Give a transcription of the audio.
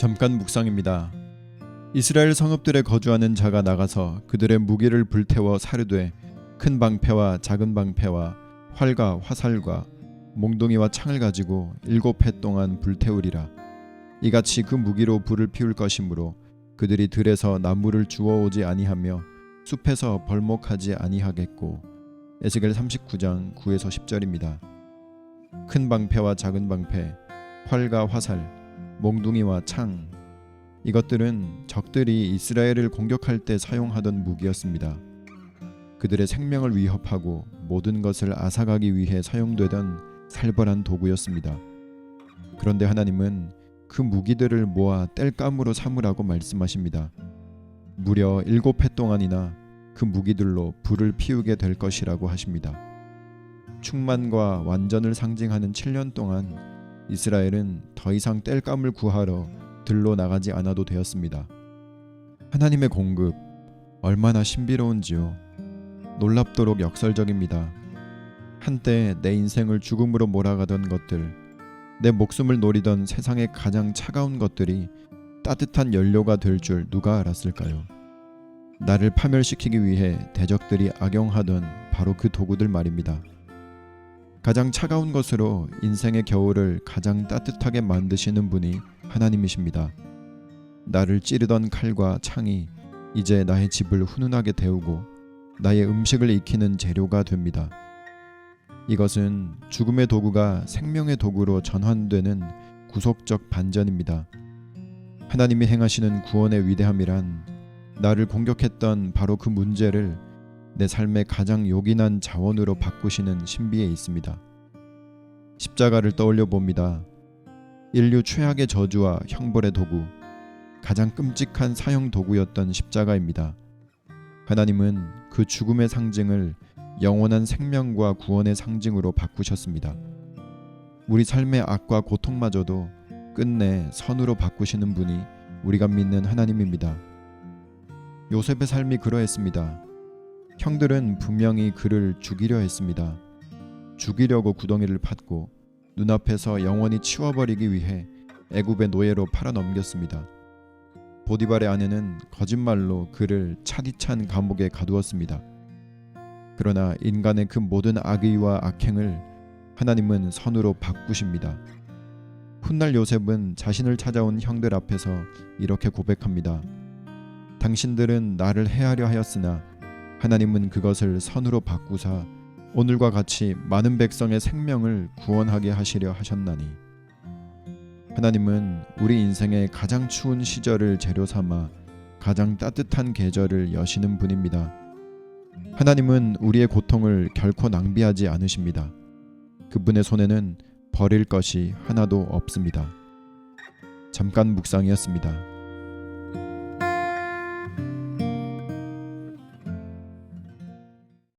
잠깐 묵상입니다. 이스라엘 성읍들에 거주하는 자가 나가서 그들의 무기를 불태워 사르되 큰 방패와 작은 방패와 활과 화살과 몽둥이와 창을 가지고 일곱 해 동안 불태우리라. 이같이 그 무기로 불을 피울 것이므로 그들이 들에서 나무를 주워오지 아니하며 숲에서 벌목하지 아니하겠고 에스겔 39장 9에서 10절입니다. 큰 방패와 작은 방패, 활과 화살, 몽둥이와 창 이것들은 적들이 이스라엘을 공격할 때 사용하던 무기였습니다. 그들의 생명을 위협하고 모든 것을 앗아가기 위해 사용되던 살벌한 도구였습니다. 그런데 하나님은 그 무기들을 모아 땔감으로 삼으라고 말씀하십니다. 무려 일곱 해 동안이나 그 무기들로 불을 피우게 될 것이라고 하십니다. 충만과 완전을 상징하는 7년 동안 이스라엘은 더 이상 땔감을 구하러 들로 나가지 않아도 되었습니다. 하나님의 공급 얼마나 신비로운지요. 놀랍도록 역설적입니다. 한때 내 인생을 죽음으로 몰아가던 것들, 내 목숨을 노리던 세상의 가장 차가운 것들이 따뜻한 연료가 될 줄 누가 알았을까요? 나를 파멸시키기 위해 대적들이 악용하던 바로 그 도구들 말입니다. 가장 차가운 것으로 인생의 겨울을 가장 따뜻하게 만드시는 분이 하나님이십니다. 나를 찌르던 칼과 창이 이제 나의 집을 훈훈하게 데우고 나의 음식을 익히는 재료가 됩니다. 이것은 죽음의 도구가 생명의 도구로 전환되는 구속적 반전입니다. 하나님이 행하시는 구원의 위대함이란 나를 공격했던 바로 그 문제를 내 삶의 가장 요긴한 자원으로 바꾸시는 신비에 있습니다. 십자가를 떠올려 봅니다. 인류 최악의 저주와 형벌의 도구, 가장 끔찍한 사형 도구였던 십자가입니다. 하나님은 그 죽음의 상징을 영원한 생명과 구원의 상징으로 바꾸셨습니다. 우리 삶의 악과 고통마저도 끝내 선으로 바꾸시는 분이 우리가 믿는 하나님입니다. 요셉의 삶이 그러했습니다. 형들은 분명히 그를 죽이려 했습니다. 죽이려고 구덩이를 팠고 눈앞에서 영원히 치워버리기 위해 애굽의 노예로 팔아 넘겼습니다. 보디발의 아내는 거짓말로 그를 차디찬 감옥에 가두었습니다. 그러나 인간의 그 모든 악의와 악행을 하나님은 선으로 바꾸십니다. 훗날 요셉은 자신을 찾아온 형들 앞에서 이렇게 고백합니다. 당신들은 나를 해하려 하였으나 하나님은 그것을 선으로 바꾸사 오늘과 같이 많은 백성의 생명을 구원하게 하시려 하셨나니 하나님은 우리 인생의 가장 추운 시절을 재료 삼아 가장 따뜻한 계절을 여시는 분입니다. 하나님은 우리의 고통을 결코 낭비하지 않으십니다. 그분의 손에는 버릴 것이 하나도 없습니다. 잠깐 묵상이었습니다.